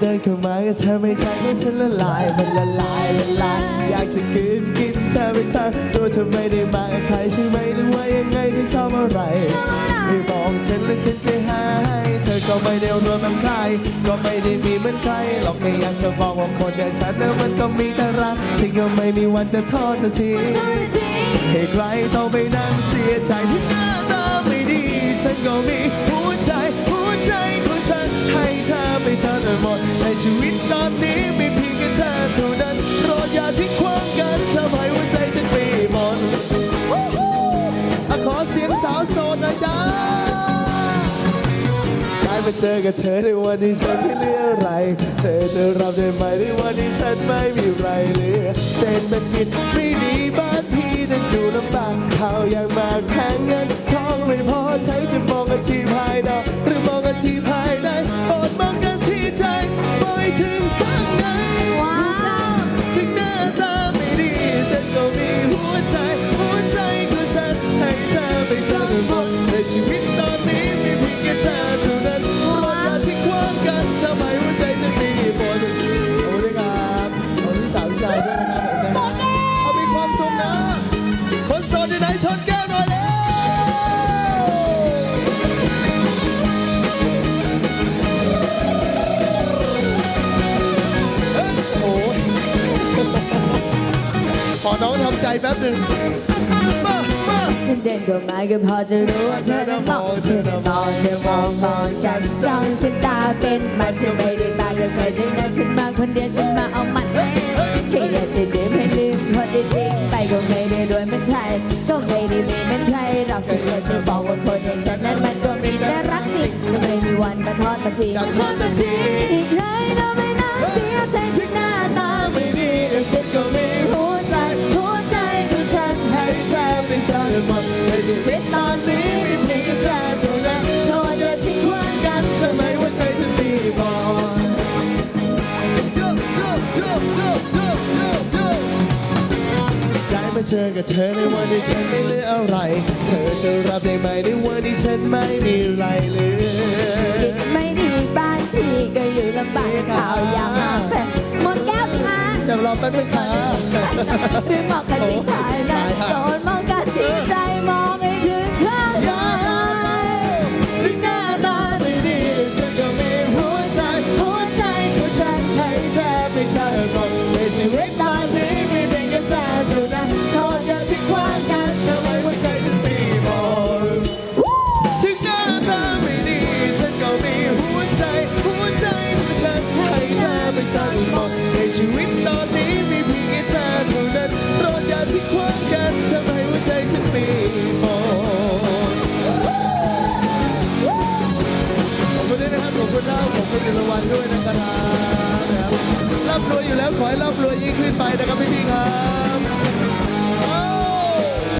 เดินเข้ามาก็เธอไม่ใช่ให้ฉันละลายมันละลายละลายอยากจะกินกินเธอไปทางตัวเธอไม่ได้มากับใครใช่ไหมหรือว่ายังไงที่ชอบอะไรไม่บอกฉันแล้วฉันจะให้เธอก็ไม่ได้รวมกับใครก็ไม่ได้มีเหมือนใครหรอกแค่อยากจะบอกว่าคนอย่างฉันนั้นมันต้องมีแต่รักที่ก็ไม่มีวันจะทอดจะทิ้งให้ใครต้องไปนั่งเสียใจที่หน้าตาไม่ดี ฉันก็มี ชีวิตตอนนี้มีเพียงแค่เธอเท่านั้นโปรดอย่าทิ้งความกันทำให้หัวใจฉันปีหมดอะขอเสียงสาวโสดหน่อยจ้าได้มาเจอกับเธอในวันที่ฉันไม่เหลืออะไร เธอจะรับได้ไหมในวันที่ฉันไม่มีอะไรเหลือเศษเป็นกินไม่ดีบ้านพี่นั้นดูลำบากข้าวอย่างมากแพงเงินทองไม่พอใช้จะมองกันที่ภาย อน้องทำใจแป๊บหนึ่งมามาฉันเดินเข้ามาก็พอจะรู้ว่าเธอนั้นมองเธอนั้นมองเธอมองมองฉันจ้องฉันตาเป็นมันฉันไม่ได้มากับใครฉันนั้นฉันมาคนเดียวฉันมาเอามันแค่อยากจะดื่มให้ลืมคนที่ทิ้งไปก็ไม่ได้รวยเหมือนใครก็ไม่ได้มีเหมือนใครหรอกแต่อยากจะบอกว่าคนอย่างฉันนั้นมันก็มีแต่รักจริงจะไม่มีวันมาทอดมาทิ้งอยาทอดมาทิ้ง เจอกับเธอในวันที่ฉันไม่เหลืออะไร เธอจะรับได้ไหมในวันที่ฉันไม่มีอะไรเหลือ ไม่ดีบ้านพี่ก็อยู่ลำบากข่าวอย่างมากแต่หมดแก้วสิคะเดี๋ยวรอแป๊บนึงค่ะหรือมองกันที่ภายในโดนมองกันที่ใจมองำรวยอยู่แล้วขอให้ร่ำรวยยิ่งขึ้นไปนะครับพี่ๆครับ